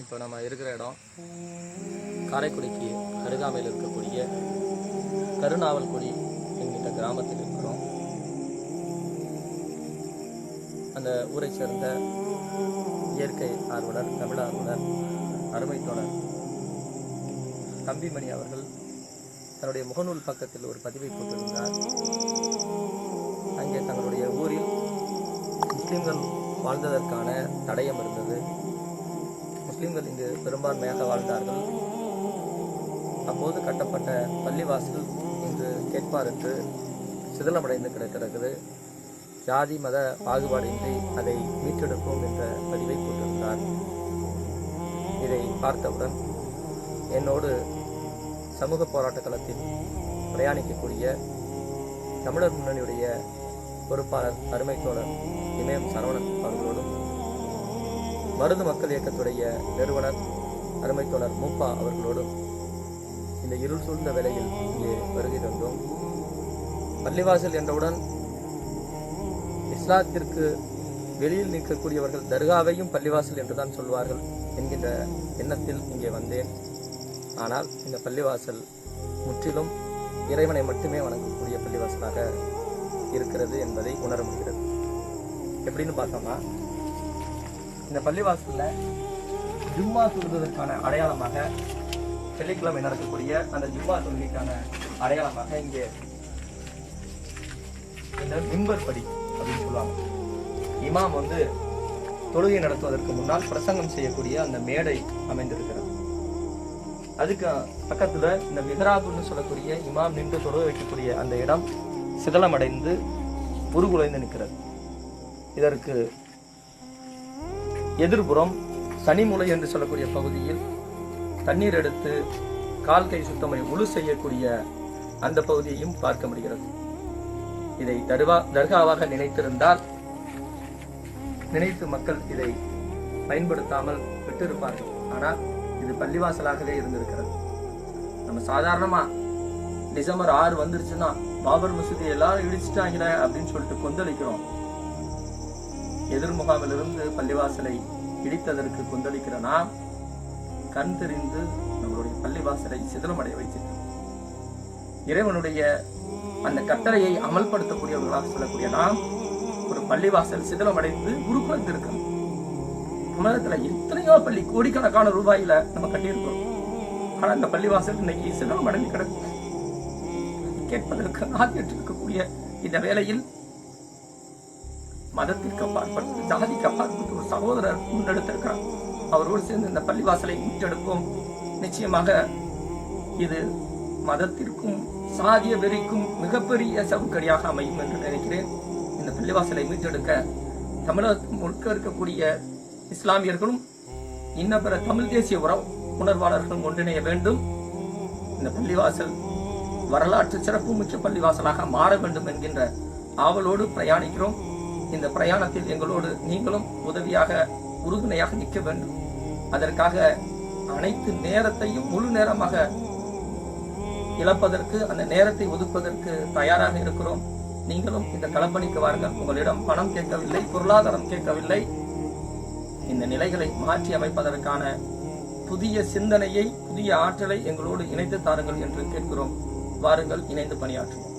இப்போ நம்ம இருக்கிற இடம் காரைக்குடிக்கு அருகாமையில் இருக்கக்கூடிய கருணாவல்குடி என்கின்ற கிராமத்தில் இருக்கிறோம். அந்த ஊரை சேர்ந்த இயற்கை ஆர்வலர் தமிழ் ஆர்வலர் அருமை தோழர் தம்பிமணி அவர்கள் தன்னுடைய முகநூல் பக்கத்தில் ஒரு பதிவை போட்டிருந்தார். அங்கே தங்களுடைய ஊரில் முஸ்லிம்கள் வாழ்ந்ததற்கான தடயம் இருந்தது. முஸ்லீம்கள் இங்கு பெரும்பான்மையாக வாழ்ந்தார்கள். அப்போது கட்டப்பட்ட பள்ளிவாசல் இங்கு கேட்பாருக்கு சிதிலமடைந்து கிடக்கிறது. ஜாதி மத பாகுபாடின்றி அதை மீட்டெடுப்போம் என்ற பதிவை போட்டிருந்தார். இதை பார்த்தவுடன் என்னோடு சமூக போராட்ட களத்தில் பிரயாணிக்கக்கூடிய தமிழர் முன்னணியுடைய பொறுப்பாளர் அருமை தோழர் இமயம் சரவணன் அவர்களோடும் மருந்து மக்கள் இயக்கத்துடைய நிறுவனர் அருமைத்தோழர் மூப்பா அவர்களோடும் இந்த இருள் சூழ்ந்த வேளையில் இங்கே வருகை தந்தோம். பள்ளிவாசல் என்றவுடன் இஸ்லாத்திற்கு வெளியில் நிற்கக்கூடியவர்கள் தர்காவையும் பள்ளிவாசல் என்றுதான் சொல்வார்கள் என்கின்ற எண்ணத்தில் இங்கே வந்தேன். ஆனால் இந்த பள்ளிவாசல் முற்றிலும் இறைவனை மட்டுமே வணங்கக்கூடிய பள்ளிவாசலாக இருக்கிறது என்பதை உணர முடிகிறது. எப்படின்னு பார்த்தோம்னா இந்த பள்ளிவாசல்ல ஜும்மா தொழுவதற்கான அடையாளமாக வெள்ளிக்கிழமை நடக்கக்கூடிய அந்த ஜும்மா தொழுகைக்கான அடையாளமாக இங்கே இந்த மிம்பர் படி அப்படின்னு சொல்லுவாங்க. இமாம் வந்து தொழுகை நடத்துவதற்கு முன்னால் பிரசங்கம் செய்யக்கூடிய அந்த மேடை அமைந்திருக்கிறது. அதுக்கு பக்கத்துல இந்த மிஹராபுன்னு சொல்லக்கூடிய இமாம் நின்று தொழுகை வைக்கக்கூடிய அந்த இடம் சிதலமடைந்து உருகுலைந்து நிற்கிறது. இதற்கு எதிர்புறம் சனிமுலை என்று சொல்லக்கூடிய பகுதியில் தண்ணீர் எடுத்து கால் கை சுத்தமை முழு செய்யக்கூடிய அந்த பகுதியையும் பார்க்க முடிகிறது. இதை தர்வா தர்காவாக நினைத்திருந்தால் நினைத்து மக்கள் இதை பயன்படுத்தாமல் விட்டிருப்பார்கள். ஆனால் இது பள்ளிவாசலாகவே இருந்திருக்கிறது. நம்ம சாதாரணமா டிசம்பர் ஆறு வந்துருச்சுன்னா பாபர் மசூதி எல்லாரும் இடிச்சிட்டாங்களே அப்படின்னு சொல்லிட்டு கொந்தளிக்கிறோம். எதிர் முகாமிலிருந்து பள்ளிவாசலை இடித்ததற்கு கொந்தளிக்கிற நாம் கண் தெரிந்து நம்மளுடைய பள்ளிவாசலை சிதிலமடைய வைத்திருக்கிறோம். இறைவனுடைய அந்த கட்டளையை அமல்படுத்தக்கூடியவர்களாக சொல்லக்கூடிய நாம் ஒரு பள்ளிவாசல் சிதிலமடைந்து உருக்குலைந்து தமிழகத்துல எத்தனையோ பள்ளி கோடிக்கணக்கான ரூபாயில நம்ம கட்டியிருக்கோம் ஆனா அந்த பள்ளிவாசல் இன்னைக்கு சிதிலமடைந்து கிடக்கும் கேட்பதற்கு நாட்டிட்டு இருக்கக்கூடிய இந்த வேளையில் மதத்திற்கு அப்பாற்பட்டு ஜாதிக்கு அப்பாற்பட்டு ஒரு சகோதரர் முன்னெடுத்திருக்கிறார். அவரோடு சேர்ந்து இந்த பள்ளிவாசலை மீட்டெடுப்போம். நிச்சயமாக இது மதத்திற்கும் சாதிய வெறிக்கும் மிகப்பெரிய சவுக்கடியாக அமையும் என்று நினைக்கிறேன். இந்த பள்ளிவாசலை மீட்டெடுக்க தமிழகம் முழுக்க இருக்கக்கூடிய இஸ்லாமியர்களும் இன்ன பிற தமிழ் தேசிய உறவு உணர்வாளர்களும் ஒன்றிணைய வேண்டும். இந்த பள்ளிவாசல் வரலாற்று சிறப்பு மிக்க பள்ளிவாசலாக மாற வேண்டும் என்கின்ற ஆவலோடு பிரயாணிக்கிறோம். இந்த பிரயாணத்தில் எங்களோடு நீங்களும் உதவியாக உறுதுணையாக நிற்க வேண்டும். அதற்காக அனைத்து நேரத்தையும் முழு நேரமாக இழப்பதற்கு அந்த நேரத்தை ஒதுக்குவதற்கு தயாராக இருக்கிறோம். நீங்களும் இந்த களப்பணிக்கு வாருங்கள். உங்களிடம் பணம் கேட்கவில்லை பொருளாதாரம் கேட்கவில்லை. இந்த நிலைகளை மாற்றி அமைப்பதற்கான புதிய சிந்தனையை புதிய ஆற்றலை எங்களோடு இணைத்து தாருங்கள் என்று கேட்கிறோம். வாருங்கள் இணைந்து பணியாற்றுவோம்.